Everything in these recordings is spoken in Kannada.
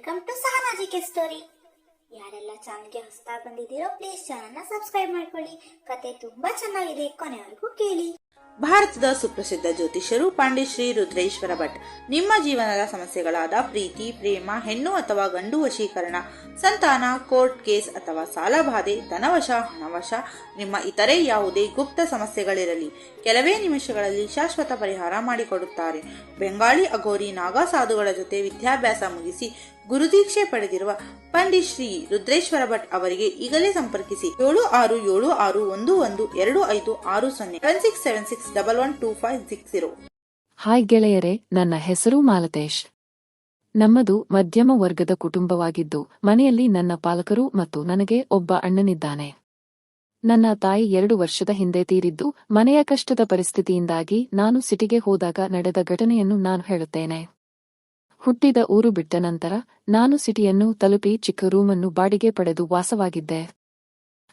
Welcome to ಸಹನಾಜಿಕೆ story. ಯಾರೆಲ್ಲ ಚಾನಲ್ಗೆ ಹೊಸ್ತಾ ಬಂದಿದ್ದೀರೋ ಪ್ಲೀಸ್ ಚಾನಲ್ನ ಸಬ್ಸ್ಕ್ರೈಬ್ ಮಾಡ್ಕೊಳ್ಳಿ. ಕತೆ ತುಂಬಾ ಚೆನ್ನಾಗಿದೆ, ಕೊನೆವರೆಗೂ ಕೇಳಿ. ಭಾರತದ ಸುಪ್ರಸಿದ್ಧ ಜ್ಯೋತಿಷ್ಯರು ಪಾಂಡಿಶ್ರೀ ರುದ್ರೇಶ್ವರ ಭಟ್. ನಿಮ್ಮ ಜೀವನದ ಸಮಸ್ಯೆಗಳಾದ ಪ್ರೀತಿ, ಪ್ರೇಮ, ಹೆಣ್ಣು ಅಥವಾ ಗಂಡು ವಶೀಕರಣ, ಸಂತಾನ ಕೋರ್ಟ್ ಕೇಸ್ ಅಥವಾ ಸಾಲಬಾಧೆ ಧನವಶ, ಹಣವಶ, ನಿಮ್ಮ ಇತರೆ ಯಾವುದೇ ಗುಪ್ತ ಸಮಸ್ಯೆಗಳಿರಲಿ. ಕೆಲವೇ ನಿಮಿಷಗಳಲ್ಲಿ ಶಾಶ್ವತ ಪರಿಹಾರ ಮಾಡಿಕೊಡುತ್ತಾರೆ. ಬೆಂಗಾಳಿ ಅಘೋರಿ ನಾಗಾ ಸಾಧುಗಳ ಜೊತೆ ವಿದ್ಯಾಭ್ಯಾಸ ಮುಗಿಸಿ ಗುರುದೀಕ್ಷೆ ಪಡೆದಿರುವ ಪಂಡಿತ್ ಶ್ರೀ ರುದ್ರೇಶ್ವರ ಭಟ್ ಅವರಿಗೆ ಈಗಲೇ ಸಂಪರ್ಕಿಸಿ ಏಳು ಆರು ಏಳು ಆರು ಒಂದು ಒಂದು ಎರಡು ಐದು ಆರು ಸೊನ್ನೆ one six seven six double one two five six zero hi ಗೆಳೆಯರೇ, ನನ್ನ ಹೆಸರು ಮಾಲತೇಶ್. ನಮ್ಮದು ಮಧ್ಯಮ ವರ್ಗದ ಕುಟುಂಬವಾಗಿದ್ದು, ಮನೆಯಲ್ಲಿ ನನ್ನ ಪಾಲಕರು ಮತ್ತು ನನಗೆ ಒಬ್ಬ ಅಣ್ಣನಿದ್ದಾನೆ. ನನ್ನ ತಾಯಿ ಎರಡು ವರ್ಷದ ಹಿಂದೆ ತೀರಿದ್ದು, ಮನೆಯ ಕಷ್ಟದ ಪರಿಸ್ಥಿತಿಯಿಂದಾಗಿ ನಾನು ಸಿಟಿಗೆ ಹೋದಾಗ ನಡೆದ ಘಟನೆಯನ್ನು ನಾನು ಹೇಳುತ್ತೇನೆ. ಹುಟ್ಟಿದ ಊರು ಬಿಟ್ಟ ನಂತರ ನಾನು ಸಿಟಿಯನ್ನು ತಲುಪಿ ಚಿಕ್ಕ ರೂಮನ್ನು ಬಾಡಿಗೆ ಪಡೆದು ವಾಸವಾಗಿದ್ದೆ.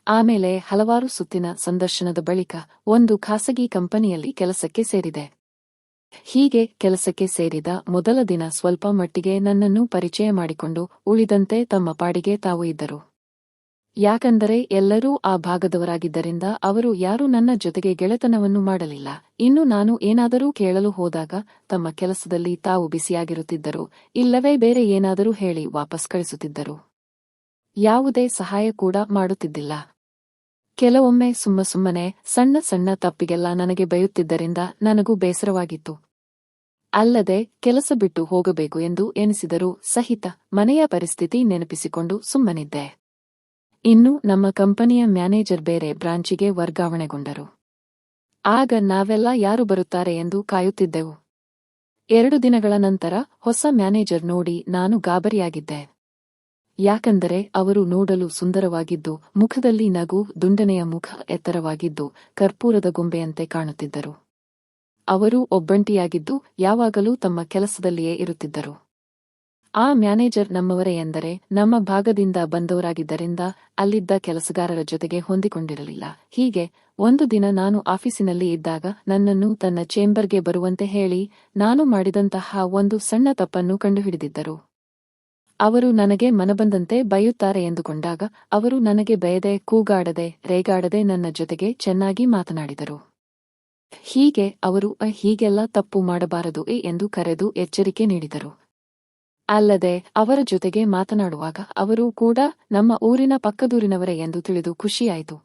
ಆಮೇಲೆ ಹಲವಾರು ಸುತ್ತಿನ ಸಂದರ್ಶನದ ಬಳಿಕ ಒಂದು ಖಾಸಗಿ ಕಂಪನಿಯಲ್ಲಿ ಕೆಲಸಕ್ಕೆ ಸೇರಿದೆ. ಹೀಗೆ ಕೆಲಸಕ್ಕೆ ಸೇರಿದ ಮೊದಲ ದಿನ ಸ್ವಲ್ಪ ಮಟ್ಟಿಗೆ ನನ್ನನ್ನು ಪರಿಚಯ ಮಾಡಿಕೊಂಡು ಉಳಿದಂತೆ ತಮ್ಮ ಪಾಡಿಗೆ ತಾವು ಇದ್ದರು. ಯಾಕಂದರೆ ಎಲ್ಲರೂ ಆ ಭಾಗದವರಾಗಿದ್ದರಿಂದ ಅವರು ಯಾರೂ ನನ್ನ ಜೊತೆಗೆ ಗೆಳೆತನವನ್ನು ಮಾಡಲಿಲ್ಲ. ಇನ್ನು ನಾನು ಏನಾದರೂ ಕೇಳಲು ಹೋದಾಗ ತಮ್ಮ ಕೆಲಸದಲ್ಲಿ ತಾವು ಬಿಸಿಯಾಗಿರುತ್ತಿದ್ದರು ಇಲ್ಲವೇ ಬೇರೆ ಏನಾದರೂ ಹೇಳಿ ವಾಪಸ್ ಕಳಿಸುತ್ತಿದ್ದರು. ಯಾವುದೇ ಸಹಾಯ ಕೂಡ ಮಾಡುತ್ತಿದ್ದಿಲ್ಲ. ಕೆಲವೊಮ್ಮೆ ಸುಮ್ಮ ಸುಮ್ಮನೆ ಸಣ್ಣ ಸಣ್ಣ ತಪ್ಪಿಗೆಲ್ಲ ನನಗೆ ಬೈಯುತ್ತಿದ್ದರಿಂದ ನನಗೂ ಬೇಸರವಾಗಿತ್ತು. ಅಲ್ಲದೆ ಕೆಲಸ ಬಿಟ್ಟು ಹೋಗಬೇಕು ಎಂದು ಎನಿಸಿದರೂ ಸಹಿತ ಮನೆಯ ಪರಿಸ್ಥಿತಿ ನೆನಪಿಸಿಕೊಂಡು ಸುಮ್ಮನಿದ್ದೆ. ಇನ್ನು ನಮ್ಮ ಕಂಪನಿಯ ಮ್ಯಾನೇಜರ್ ಬೇರೆ ಬ್ರಾಂಚಿಗೆ ವರ್ಗಾವಣೆಗೊಂಡರು. ಆಗ ನಾವೆಲ್ಲ ಯಾರು ಬರುತ್ತಾರೆ ಎಂದು ಕಾಯುತ್ತಿದ್ದೆವು. ಎರಡು ದಿನಗಳ ನಂತರ ಹೊಸ ಮ್ಯಾನೇಜರ್ ನೋಡಿ ನಾನು ಗಾಬರಿಯಾಗಿದ್ದೆ. ಯಾಕೆಂದರೆ ಅವರು ನೋಡಲು ಸುಂದರವಾಗಿದ್ದು, ಮುಖದಲ್ಲಿ ನಗು, ದುಂಡನೆಯ ಮುಖ ಎತ್ತರವಾಗಿದ್ದು, ಕರ್ಪೂರದ ಗೊಂಬೆಯಂತೆ ಕಾಣುತ್ತಿದ್ದರು. ಅವರು ಒಬ್ಬಂಟಿಯಾಗಿದ್ದು, ಯಾವಾಗಲೂ ತಮ್ಮ ಕೆಲಸದಲ್ಲಿಯೇ ಇರುತ್ತಿದ್ದರು. ಆ ಮ್ಯಾನೇಜರ್ ನಮ್ಮವರೇ ಎಂದರೆ ನಮ್ಮ ಭಾಗದಿಂದ ಬಂದವರಾಗಿದ್ದರಿಂದ ಅಲ್ಲಿದ್ದ ಕೆಲಸಗಾರರ ಜೊತೆಗೆ ಹೊಂದಿಕೊಂಡಿರಲಿಲ್ಲ. ಹೀಗೆ ಒಂದು ದಿನ ನಾನು ಆಫೀಸಿನಲ್ಲಿ ಇದ್ದಾಗ ನನ್ನನ್ನು ತನ್ನ ಚೇಂಬರ್ಗೆ ಬರುವಂತೆ ಹೇಳಿ ನಾನು ಮಾಡಿದಂತಹ ಒಂದು ಸಣ್ಣ ತಪ್ಪನ್ನು ಕಂಡುಹಿಡಿದಿದ್ದರು. ಅವರು ನನಗೆ ಮನಬಂದಂತೆ ಬೈಯುತ್ತಾರೆ ಎಂದುಕೊಂಡಾಗ ಅವರು ನನಗೆ ಬಯದೆ ಕೂಗಾಡದೆ ರೇಗಾಡದೆ ನನ್ನ ಜೊತೆಗೆ ಚೆನ್ನಾಗಿ ಮಾತನಾಡಿದರು. ಹೀಗೆ ಅವರು "ಅ, ಹೀಗೆಲ್ಲ ತಪ್ಪು ಮಾಡಬಾರದು ಎಂದು ಕರೆದು ಎಚ್ಚರಿಕೆ ನೀಡಿದರು. ಅಲ್ಲದೆ ಅವರ ಜೊತೆಗೆ ಮಾತನಾಡುವಾಗ ಅವರು ಕೂಡ ನಮ್ಮ ಊರಿನ ಪಕ್ಕದೂರಿನವರೇ ಎಂದು ತಿಳಿದು ಖುಷಿಯಾಯಿತು.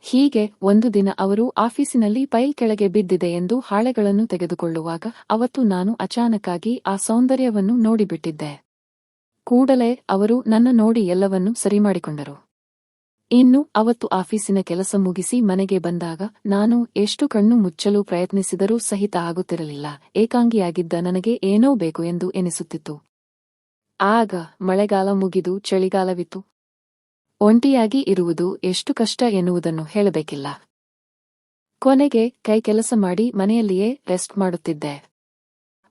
ಹೀಗೆ ಒಂದು ದಿನ ಅವರು ಆಫೀಸಿನಲ್ಲಿ ಪೈಲ್ ಕೆಳಗೆ ಬಿದ್ದಿದೆ ಎಂದು ಹಾಳೆಗಳನ್ನು ತೆಗೆದುಕೊಳ್ಳುವಾಗ ಅವತ್ತು ನಾನು ಅಚಾನಕ್ಕಾಗಿ ಆ ಸೌಂದರ್ಯವನ್ನು ನೋಡಿಬಿಟ್ಟಿದ್ದೆ. ಕೂಡಲೇ ಅವರು ನನ್ನ ನೋಡಿ ಎಲ್ಲವನ್ನೂ ಸರಿಮಾಡಿಕೊಂಡರು. ಇನ್ನು ಅವತ್ತು ಆಫೀಸಿನ ಕೆಲಸ ಮುಗಿಸಿ ಮನೆಗೆ ಬಂದಾಗ ನಾನು ಎಷ್ಟು ಕಣ್ಣು ಮುಚ್ಚಲು ಪ್ರಯತ್ನಿಸಿದರೂ ಸಹಿತ ಆಗುತ್ತಿರಲಿಲ್ಲ. ಏಕಾಂಗಿಯಾಗಿದ್ದ ನನಗೆ ಏನೋ ಬೇಕು ಎಂದು ಎನಿಸುತ್ತಿತ್ತು. ಆಗ ಮಳೆಗಾಲ ಮುಗಿದು ಚಳಿಗಾಲವಿತ್ತು. ಒಂಟಿಯಾಗಿ ಇರುವುದು ಎಷ್ಟು ಕಷ್ಟ ಎನ್ನುವುದನ್ನು ಹೇಳಬೇಕಿಲ್ಲ. ಕೊನೆಗೆ ಕೈ ಕೆಲಸ ಮಾಡಿ ಮನೆಯಲ್ಲಿಯೇ ರೆಸ್ಟ್ ಮಾಡುತ್ತಿದ್ದೆ.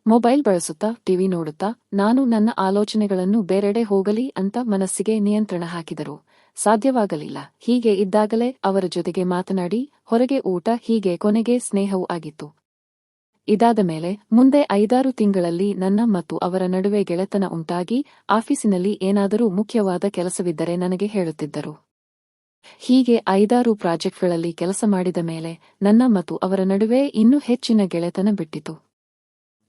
ಮೊಬೈಲ್ ಬಳಸುತ್ತಾ, ಟಿವಿ ನೋಡುತ್ತಾ, ನಾನು ನನ್ನ ಆಲೋಚನೆಗಳನ್ನು ಬೇರೆಡೆ ಹೋಗಲಿ ಅಂತ ಮನಸ್ಸಿಗೆ ನಿಯಂತ್ರಣ ಹಾಕಿದರು. ಸಾಧ್ಯವಾಗಲಿಲ್ಲ. ಹೀಗೆ ಇದ್ದಾಗಲೇ ಅವರ ಜೊತೆಗೆ ಮಾತನಾಡಿ, ಹೊರಗೆ ಊಟ, ಹೀಗೆ ಕೊನೆಗೆ ಸ್ನೇಹವೂ ಆಗಿತ್ತು. ಇದಾದ ಮೇಲೆ ಮುಂದೆ ಐದಾರು ತಿಂಗಳಲ್ಲಿ ನನ್ನ ಮತ್ತು ಅವರ ನಡುವೆ ಗೆಳೆತನ ಉಂಟಾಗಿ, ಆಫೀಸಿನಲ್ಲಿ ಏನಾದರೂ ಮುಖ್ಯವಾದ ಕೆಲಸವಿದ್ದರೆ ನನಗೆ ಹೇಳುತ್ತಿದ್ದರು. ಹೀಗೆ ಐದಾರು ಪ್ರಾಜೆಕ್ಟ್ಗಳಲ್ಲಿ ಕೆಲಸ ಮಾಡಿದ ಮೇಲೆ ನನ್ನ ಮತ್ತು ಅವರ ನಡುವೆ ಇನ್ನೂ ಹೆಚ್ಚಿನ ಗೆಳೆತನ ಬಿಟ್ಟಿತು.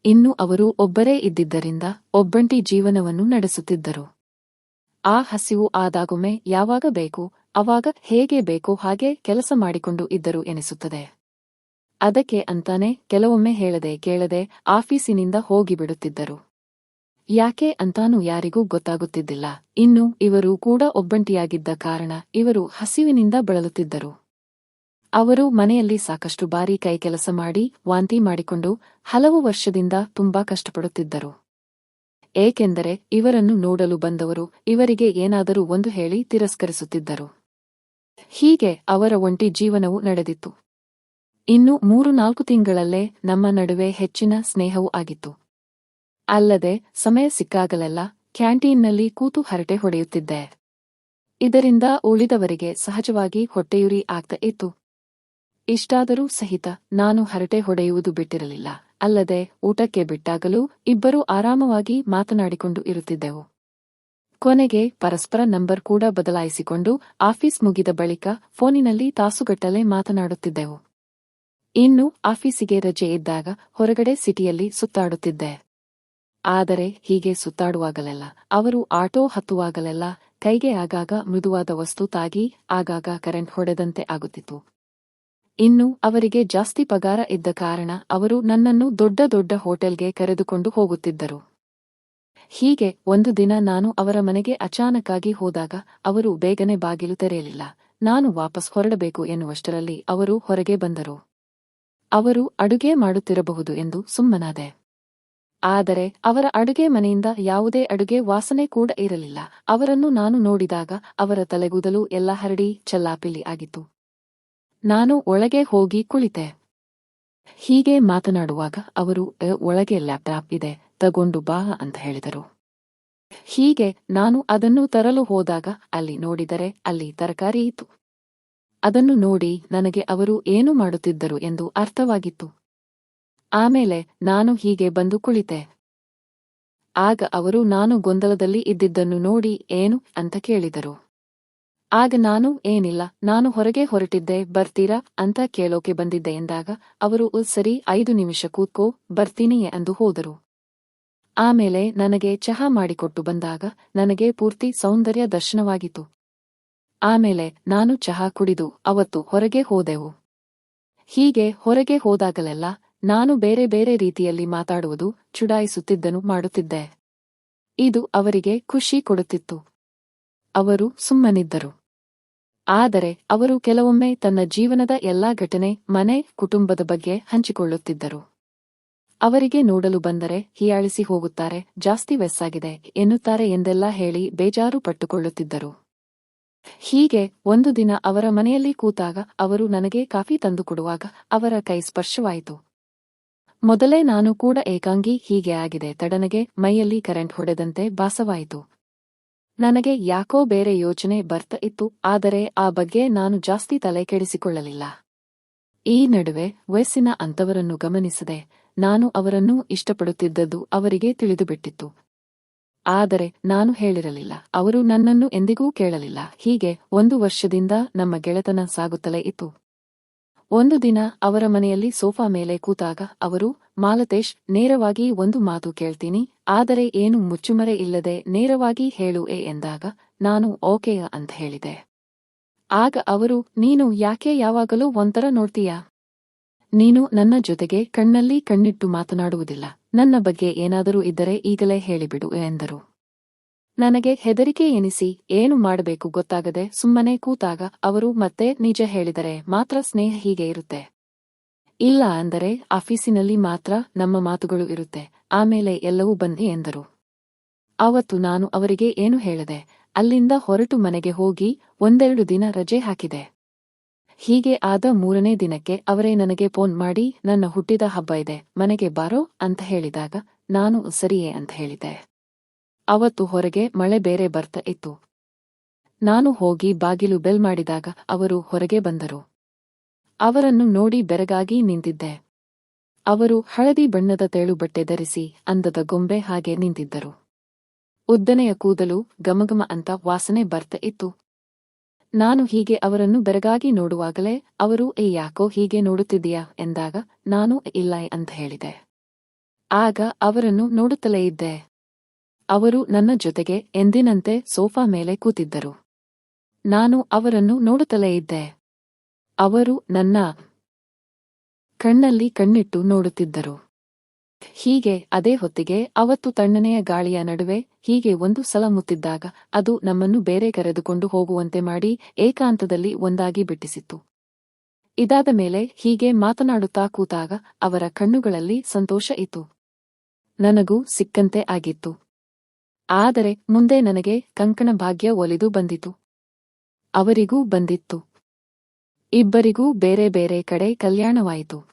ಇನ್ನು ಅವರು ಒಬ್ಬರೇ ಇದ್ದಿದ್ದರಿಂದ ಒಬ್ಬಂಟಿ ಜೀವನವನ್ನು ನಡೆಸುತ್ತಿದ್ದರು. ಆ ಹಸಿವು ಆದಾಗೊಮ್ಮೆ ಯಾವಾಗ ಬೇಕು, ಅವಾಗ ಹೇಗೆ ಬೇಕೋ ಹಾಗೆ ಕೆಲಸ ಮಾಡಿಕೊಂಡು ಇದ್ದರು ಎನಿಸುತ್ತದೆ. ಅದಕ್ಕೆ ಅಂತಾನೆ ಕೆಲವೊಮ್ಮೆ ಹೇಳದೆ ಕೇಳದೆ ಆಫೀಸಿನಿಂದ ಹೋಗಿಬಿಡುತ್ತಿದ್ದರು ಯಾಕೆ ಅಂತಾನೂ ಯಾರಿಗೂ ಗೊತ್ತಾಗುತ್ತಿದ್ದಿಲ್ಲ. ಇನ್ನು ಇವರು ಕೂಡ ಒಬ್ಬಂಟಿಯಾಗಿದ್ದ ಕಾರಣ ಇವರು ಹಸಿವಿನಿಂದ ಬಳಲುತ್ತಿದ್ದರು. ಅವರು ಮನೆಯಲ್ಲಿ ಸಾಕಷ್ಟು ಬಾರಿ ಕೈ ಕೆಲಸ ಮಾಡಿ, ವಾಂತಿ ಮಾಡಿಕೊಂಡು ಹಲವು ವರ್ಷದಿಂದ ತುಂಬಾ ಕಷ್ಟಪಡುತ್ತಿದ್ದರು. ಏಕೆಂದರೆ ಇವರನ್ನು ನೋಡಲು ಬಂದವರು ಇವರಿಗೆ ಏನಾದರೂ ಒಂದು ಹೇಳಿ ತಿರಸ್ಕರಿಸುತ್ತಿದ್ದರು. ಹೀಗೆ ಅವರ ಒಂಟಿ ಜೀವನವು ನಡೆದಿತ್ತು. ಇನ್ನು ಮೂರು ನಾಲ್ಕು ತಿಂಗಳಲ್ಲೇ ನಮ್ಮ ನಡುವೆ ಹೆಚ್ಚಿನ ಸ್ನೇಹವೂ ಆಗಿತ್ತು. ಅಲ್ಲದೆ ಸಮಯ ಸಿಕ್ಕಾಗಲೆಲ್ಲ ಕ್ಯಾಂಟೀನ್ನಲ್ಲಿ ಕೂತು ಹರಟೆ ಹೊಡೆಯುತ್ತಿದ್ದೆ. ಇದರಿಂದ ಉಳಿದವರಿಗೆ ಸಹಜವಾಗಿ ಹೊಟ್ಟೆಯುರಿ ಆಗ್ತಾ ಇತ್ತು. ಇಷ್ಟಾದರೂ ಸಹಿತ ನಾನು ಹರಟೆ ಹೊಡೆಯುವುದು ಬಿಟ್ಟಿರಲಿಲ್ಲ. ಅಲ್ಲದೆ ಊಟಕ್ಕೆ ಬಿಟ್ಟಾಗಲೂ ಇಬ್ಬರೂ ಆರಾಮವಾಗಿ ಮಾತನಾಡಿಕೊಂಡು ಇರುತ್ತಿದ್ದೆವು. ಕೊನೆಗೆ ಪರಸ್ಪರ ನಂಬರ್ ಕೂಡ ಬದಲಾಯಿಸಿಕೊಂಡು ಆಫೀಸ್ ಮುಗಿದ ಬಳಿಕ ಫೋನಿನಲ್ಲಿ ತಾಸುಗಟ್ಟಲೆ ಮಾತನಾಡುತ್ತಿದ್ದೆವು. ಇನ್ನು ಆಫೀಸಿಗೆ ರಜೆ ಇದ್ದಾಗ ಹೊರಗಡೆ ಸಿಟಿಯಲ್ಲಿ ಸುತ್ತಾಡುತ್ತಿದ್ದೆ. ಆದರೆ ಹೀಗೆ ಸುತ್ತಾಡುವಾಗಲೆಲ್ಲ, ಅವರು ಆಟೋ ಹತ್ತುವಾಗಲೆಲ್ಲ ಕೈಗೆ ಆಗಾಗ ಮೃದುವಾದ ವಸ್ತು ತಾಗಿ, ಆಗಾಗ ಕರೆಂಟ್ ಹೊಡೆದಂತೆ ಆಗುತ್ತಿತ್ತು. ಇನ್ನು ಅವರಿಗೆ ಜಾಸ್ತಿ ಪಗಾರ ಇದ್ದ ಕಾರಣ ಅವರು ನನ್ನನ್ನು ದೊಡ್ಡ ದೊಡ್ಡ ಹೋಟೆಲ್ಗೆ ಕರೆದುಕೊಂಡು ಹೋಗುತ್ತಿದ್ದರು. ಹೀಗೆ ಒಂದು ದಿನ ನಾನು ಅವರ ಮನೆಗೆ ಅಚಾನಕ್ಕಾಗಿ ಹೋದಾಗ ಅವರು ಬೇಗನೆ ಬಾಗಿಲು ತೆರೆಯಲಿಲ್ಲ. ನಾನು ವಾಪಸ್ ಹೊರಡಬೇಕು ಎನ್ನುವಷ್ಟರಲ್ಲಿ ಅವರು ಹೊರಗೆ ಬಂದರು. ಅವರು ಅಡುಗೆ ಮಾಡುತ್ತಿರಬಹುದು ಎಂದು ಸುಮ್ಮನಾದೆ. ಆದರೆ ಅವರ ಅಡುಗೆ ಮನೆಯಿಂದ ಯಾವುದೇ ಅಡುಗೆ ವಾಸನೆ ಕೂಡ ಇರಲಿಲ್ಲ. ಅವರನ್ನು ನಾನು ನೋಡಿದಾಗ ಅವರ ತಲೆಗೂದಲು ಎಲ್ಲ ಹರಡಿ ಚಲ್ಲಾಪಿಲಿ ಆಗಿತ್ತು. ನಾನು ಒಳಗೆ ಹೋಗಿ ಕುಳಿತೆ. ಹೀಗೆ ಮಾತನಾಡುವಾಗ ಅವರು "ಎ, ಒಳಗೆ ಲ್ಯಾಪ್ಟಾಪ್ ಇದೆ ತಗೊಂಡು ಬಾ ಅಂತ ಹೇಳಿದರು. ಹೀಗೆ ನಾನು ಅದನ್ನು ತರಲು ಹೋದಾಗ ಅಲ್ಲಿ ನೋಡಿದರೆ ಅಲ್ಲಿ ತರಕಾರಿ ಇತ್ತು. ಅದನ್ನು ನೋಡಿ ನನಗೆ ಅವರು ಏನು ಮಾಡುತ್ತಿದ್ದರು ಎಂದು ಅರ್ಥವಾಗಿತ್ತು. ಆಮೇಲೆ ನಾನು ಹೀಗೆ ಬಂದು ಕುಳಿತೆ. ಆಗ ಅವರು ನಾನು ಗೊಂದಲದಲ್ಲಿ ಇದ್ದಿದ್ದನ್ನು ನೋಡಿ ಏನು? ಅಂತ ಕೇಳಿದರು. ಆಗ ನಾನು ಏನಿಲ್ಲ ನಾನು ಹೊರಗೆ ಹೊರಟಿದ್ದೆ ಬರ್ತೀರಾ ಅಂತ ಕೇಳೋಕೆ ಬಂದಿದ್ದೆ ಎಂದಾಗ ಅವರು "ಉ, ಸರಿ ಐದು ನಿಮಿಷ ಕೂತ್ಕೋ ಬರ್ತೀನಿ ಅಂದು ಹೋದರು. ಆಮೇಲೆ ನನಗೆ ಚಹಾ ಮಾಡಿಕೊಟ್ಟು ಬಂದಾಗ ನನಗೆ ಪೂರ್ತಿ ಸೌಂದರ್ಯ ದರ್ಶನವಾಗಿತು ಆಮೇಲೆ ನಾನು ಚಹಾ ಕುಡಿದು ಅವತ್ತು ಹೊರಗೆ ಹೋದೆವು. ಹೀಗೆ ಹೊರಗೆ ಹೋದಾಗಲೆಲ್ಲ ನಾನು ಬೇರೆ ಬೇರೆ ರೀತಿಯಲ್ಲಿ ಮಾತಾಡುವುದು ಚುಡಾಯಿಸುತ್ತಿದ್ದನು ಮಾಡುತ್ತಿದ್ದೆ. ಇದು ಅವರಿಗೆ ಖುಷಿ ಕೊಡುತ್ತಿತ್ತು. ಅವರು ಸುಮ್ಮನಿದ್ದರು. ಆದರೆ ಅವರು ಕೆಲವೊಮ್ಮೆ ತನ್ನ ಜೀವನದ ಎಲ್ಲಾ ಘಟನೆ, ಮನೆ, ಕುಟುಂಬದ ಬಗ್ಗೆ ಹಂಚಿಕೊಳ್ಳುತ್ತಿದ್ದರು. ಅವರಿಗೆ ನೋಡಲು ಬಂದರೆ ಹೀಯಾಳಿಸಿ ಹೋಗುತ್ತಾರೆ, ಜಾಸ್ತಿ ವೆಸ್ಸಾಗಿದೆ ಎನ್ನುತ್ತಾರೆ ಎಂದೆಲ್ಲ ಹೇಳಿ ಬೇಜಾರು ಪಟ್ಟುಕೊಳ್ಳುತ್ತಿದ್ದರು. ಹೀಗೆ ಒಂದು ದಿನ ಅವರ ಮನೆಯಲ್ಲಿ ಕೂತಾಗ ಅವರು ನನಗೆ ಕಾಫಿ ತಂದುಕೊಡುವಾಗ ಅವರ ಕೈ ಸ್ಪರ್ಶವಾಯಿತು. ಮೊದಲೇ ನಾನು ಕೂಡ ಏಕಾಂಗಿ ಹೀಗೆ ಆಗಿದೆ ತಡನಗೆ ಮೈಯಲ್ಲಿ ಕರೆಂಟ್ ಹೊಡೆದಂತೆ ಭಾಸವಾಯಿತು. ನನಗೆ ಯಾಕೋ ಬೇರೆ ಯೋಚನೆ ಬರ್ತ ಇತ್ತು, ಆದರೆ ಆ ಬಗ್ಗೆ ನಾನು ಜಾಸ್ತಿ ತಲೆ ಕೆಡಿಸಿಕೊಳ್ಳಲಿಲ್ಲ ಈ ನಡುವೆ ವಯಸ್ಸಿನ ಅಂತವರನ್ನು ಗಮನಿಸದೆ ನಾನು ಅವರನ್ನೂ ಇಷ್ಟಪಡುತ್ತಿದ್ದದ್ದು ಅವರಿಗೆ ತಿಳಿದುಬಿಟ್ಟಿತ್ತು. ಆದರೆ ನಾನು ಹೇಳಿರಲಿಲ್ಲ, ಅವರು ನನ್ನನ್ನು ಎಂದಿಗೂ ಕೇಳಲಿಲ್ಲ. ಹೀಗೆ ಒಂದು ವರ್ಷದಿಂದ ನಮ್ಮ ಗೆಳೆತನ ಸಾಗುತ್ತಲೇ ಇತ್ತು. ಒಂದು ದಿನ ಅವರ ಮನೆಯಲ್ಲಿ ಸೋಫಾ ಮೇಲೆ ಕೂತಾಗ ಅವರು, ಮಾಲತೇಶ್, ನೇರವಾಗಿ ಒಂದು ಮಾತು ಕೇಳ್ತೀನಿ, ಆದರೆ ಏನು ಮುಚ್ಚುಮರೆ ಇಲ್ಲದೆ ನೇರವಾಗಿ ಹೇಳು ಎ ಎಂದಾಗ, ನಾನು ಓಕೆ ಅಂತ ಹೇಳಿದೆ. ಆಗ ಅವರು, ನೀನು ಯಾಕೆ ಯಾವಾಗಲೂ ಒಂಥರ ನೋಡ್ತೀಯಾ? ನೀನು ನನ್ನ ಜೊತೆಗೆ ಕಣ್ಣಲ್ಲಿ ಕಣ್ಣಿಟ್ಟು ಮಾತನಾಡುವುದಿಲ್ಲ. ನನ್ನ ಬಗ್ಗೆ ಏನಾದರೂ ಇದ್ದರೆ ಈಗಲೇ ಹೇಳಿಬಿಡು ಎಂದರು. ನನಗೆ ಹೆದರಿಕೆ ಎನಿಸಿ ಏನು ಮಾಡಬೇಕು ಗೊತ್ತಾಗದೆ ಸುಮ್ಮನೆ ಕೂತಾಗ ಅವರು ಮತ್ತೆ ನಿಜ ಹೇಳಿದರೆ ಮಾತ್ರ ಸ್ನೇಹ ಹೀಗೆ ಇರುತ್ತೆ. ಇಲ್ಲ ಅಂದರೆ ಆಫೀಸಿನಲ್ಲಿ ಮಾತ್ರ ನಮ್ಮ ಮಾತುಗಳು ಇರುತ್ತೆ. ಆಮೇಲೆ ಎಲ್ಲವೂ ಬನ್ನಿ ಎಂದರು. ಆವತ್ತು ನಾನು ಅವರಿಗೆ ಏನು ಹೇಳದೆ, ಅಲ್ಲಿಂದ ಹೊರಟು ಮನೆಗೆ ಹೋಗಿ ಒಂದೆರಡು ದಿನ ರಜೆ ಹಾಕಿದೆ. ಹೀಗೆ ಆದ ಮೂರನೇ ದಿನಕ್ಕೆ ಅವರೇ ನನಗೆ ಫೋನ್ ಮಾಡಿ, ನನ್ನ ಹುಟ್ಟಿದ ಹಬ್ಬ ಇದೆ, ಮನೆಗೆ ಬಾರೋ ಅಂತ ಹೇಳಿದಾಗ, ನಾನು ಸರಿಯೇ ಅಂತ ಹೇಳಿದೆ. ಅವತ್ತು ಹೊರಗೆ ಮಳೆ ಬೇರೆ ಬರ್ತಾ ಇತ್ತು. ನಾನು ಹೋಗಿ ಬಾಗಿಲು ಬೆಲ್ ಮಾಡಿದಾಗ ಅವರು ಹೊರಗೆ ಬಂದರು. ಅವರನ್ನು ನೋಡಿ ಬೆರಗಾಗಿ ನಿಂತಿದ್ದೆ. ಅವರು ಹಳದಿ ಬಣ್ಣದ ತೇಳು ಬಟ್ಟೆ ಧರಿಸಿ ಅಂದದ ಗೊಂಬೆ ಹಾಗೆ ನಿಂತಿದ್ದರು. ಉದ್ದನೆಯ ಕೂದಲು ಗಮಗಮ ಅಂತ ವಾಸನೆ ಬರ್ತ ಇತ್ತು. ನಾನು ಹೀಗೆ ಅವರನ್ನು ಬೆರಗಾಗಿ ನೋಡುವಾಗಲೇ ಅವರು, ಏ ಯಾಕೋ ಹೀಗೆ ನೋಡುತ್ತಿದ್ದೀಯಾ? ಎಂದಾಗ, ನಾನು ಇಲ್ಲ ಅಂತ ಹೇಳಿದೆ. ಆಗ ಅವರನ್ನು ನೋಡುತ್ತಲೇ ಇದ್ದೆ. ಅವರು ನನ್ನ ಜೊತೆಗೆ ಎಂದಿನಂತೆ ಸೋಫಾ ಮೇಲೆ ಕೂತಿದ್ದರು. ನಾನು ಅವರನ್ನು ನೋಡುತ್ತಲೇ ಇದ್ದೆ. ಅವರು ನನ್ನ ಕಣ್ಣಲ್ಲಿ ಕಣ್ಣಿಟ್ಟು ನೋಡುತ್ತಿದ್ದರು. ಹೀಗೆ ಅದೇ ಹೊತ್ತಿಗೆ ಅವತ್ತು ತಣ್ಣನೆಯ ಗಾಳಿಯ ನಡುವೆ ಹೀಗೆ ಒಂದು ಸಲ ಮುತ್ತಿದ್ದಾಗ ಅದು ನಮ್ಮನ್ನು ಬೇರೆ ಕರೆದುಕೊಂಡು ಹೋಗುವಂತೆ ಮಾಡಿ ಏಕಾಂತದಲ್ಲಿ ಒಂದಾಗಿ ಬಿಟ್ಟಿಸಿತ್ತು. ಇದಾದ ಮೇಲೆ ಹೀಗೆ ಮಾತನಾಡುತ್ತಾ ಕೂತಾಗ ಅವರ ಕಣ್ಣುಗಳಲ್ಲಿ ಸಂತೋಷ ಇತ್ತು. ನನಗೂ ಸಿಕ್ಕಂತೆ ಆಗಿತ್ತು. ಆದರೆ ಮುಂದೆ ನನಗೆ ಕಂಕಣ ಭಾಗ್ಯ ಒಲಿದು ಬಂದಿತು. ಅವರಿಗೂ ಬಂದಿತ್ತು. ಇಬ್ಬರಿಗೂ ಬೇರೆ ಬೇರೆ ಕಡೆ ಕಲ್ಯಾಣವಾಯಿತು.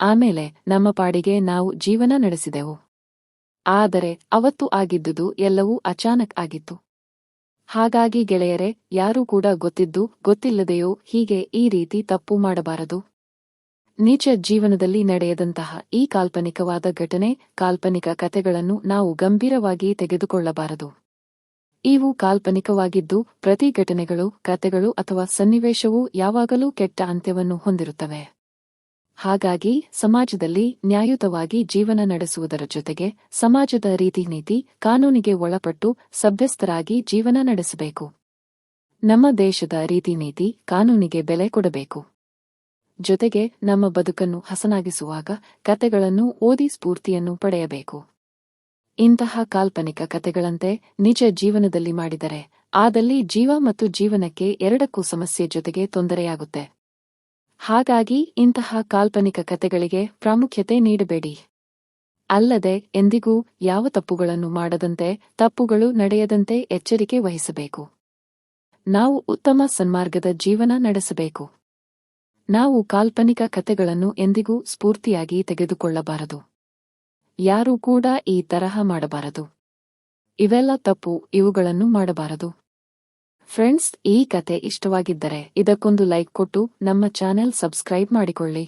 ಆಮೇಲೆ ನಮ್ಮ ಪಾಡಿಗೆ ನಾವು ಜೀವನ ನಡೆಸಿದೆವು. ಆದರೆ ಅವತ್ತು ಆಗಿದ್ದುದು ಎಲ್ಲವೂ ಅಚಾನಕ್ ಆಗಿತ್ತು. ಹಾಗಾಗಿ ಗೆಳೆಯರೆ, ಯಾರೂ ಕೂಡ ಗೊತ್ತಿದ್ದು ಗೊತ್ತಿಲ್ಲದೆಯೋ ಹೀಗೆ ಈ ರೀತಿ ತಪ್ಪು ಮಾಡಬಾರದು. ನಿಜ ಜೀವನದಲ್ಲಿ ನಡೆಯದಂತಹ ಈ ಕಾಲ್ಪನಿಕವಾದ ಘಟನೆ, ಕಾಲ್ಪನಿಕ ಕಥೆಗಳನ್ನು ನಾವು ಗಂಭೀರವಾಗಿ ತೆಗೆದುಕೊಳ್ಳಬಾರದು. ಇವು ಕಾಲ್ಪನಿಕವಾಗಿದ್ದು, ಪ್ರತಿ ಘಟನೆಗಳು, ಕಥೆಗಳು ಅಥವಾ ಸನ್ನಿವೇಶವು ಯಾವಾಗಲೂ ಕೆಟ್ಟ ಅಂತ್ಯವನ್ನು ಹೊಂದಿರುತ್ತವೆ. ಹಾಗಾಗಿ, ಸಮಾಜದಲ್ಲಿ ನ್ಯಾಯುತವಾಗಿ ಜೀವನ ನಡೆಸುವುದರ ಜೊತೆಗೆ ಸಮಾಜದ ರೀತಿ ನೀತಿ ಕಾನೂನಿಗೆ ಒಳಪಟ್ಟು ಸಭ್ಯಸ್ಥರಾಗಿ ಜೀವನ ನಡೆಸಬೇಕು. ನಮ್ಮ ದೇಶದ ರೀತಿ ನೀತಿ ಕಾನೂನಿಗೆ ಬೆಲೆ ಕೊಡಬೇಕು. ಜೊತೆಗೆ ನಮ್ಮ ಬದುಕನ್ನು ಹಸನಾಗಿಸುವಾಗ ಕತೆಗಳನ್ನು ಓದಿ ಸ್ಫೂರ್ತಿಯನ್ನು ಪಡೆಯಬೇಕು. ಇಂತಹ ಕಾಲ್ಪನಿಕ ಕತೆಗಳಂತೆ ನಿಜ ಜೀವನದಲ್ಲಿ ಮಾಡಿದರೆ ಆದಲ್ಲಿ ಜೀವ ಮತ್ತು ಜೀವನಕ್ಕೆ ಎರಡಕ್ಕೂ ಸಮಸ್ಯೆ ಜೊತೆಗೆ ತೊಂದರೆಯಾಗುತ್ತೆ. ಹಾಗಾಗಿ ಇಂತಹ ಕಾಲ್ಪನಿಕ ಕತೆಗಳಿಗೆ ಪ್ರಾಮುಖ್ಯತೆ ನೀಡಬೇಡಿ. ಅಲ್ಲದೆ ಎಂದಿಗೂ ಯಾವ ತಪ್ಪುಗಳನ್ನು ಮಾಡದಂತೆ ತಪ್ಪುಗಳು ನಡೆಯದಂತೆ ಎಚ್ಚರಿಕೆ ವಹಿಸಬೇಕು. ನಾವು ಉತ್ತಮ ಸನ್ಮಾರ್ಗದ ಜೀವನ ನಡೆಸಬೇಕು. ನಾವು ಕಾಲ್ಪನಿಕ ಕಥೆಗಳನ್ನು ಎಂದಿಗೂ ಸ್ಫೂರ್ತಿಯಾಗಿ ತೆಗೆದುಕೊಳ್ಳಬಾರದು. ಯಾರೂ ಕೂಡ ಈ ತರಹ ಮಾಡಬಾರದು. ಇವೆಲ್ಲ ತಪ್ಪು, ಇವುಗಳನ್ನು ಮಾಡಬಾರದು. ಫ್ರೆಂಡ್ಸ್, ಈ ಕತೆ ಇಷ್ಟವಾಗಿದ್ದರೆ ಇದಕ್ಕೊಂದು ಲೈಕ್ ಕೊಟ್ಟು ನಮ್ಮ ಚಾನೆಲ್ ಸಬ್ಸ್ಕ್ರೈಬ್ ಮಾಡಿಕೊಳ್ಳಿ.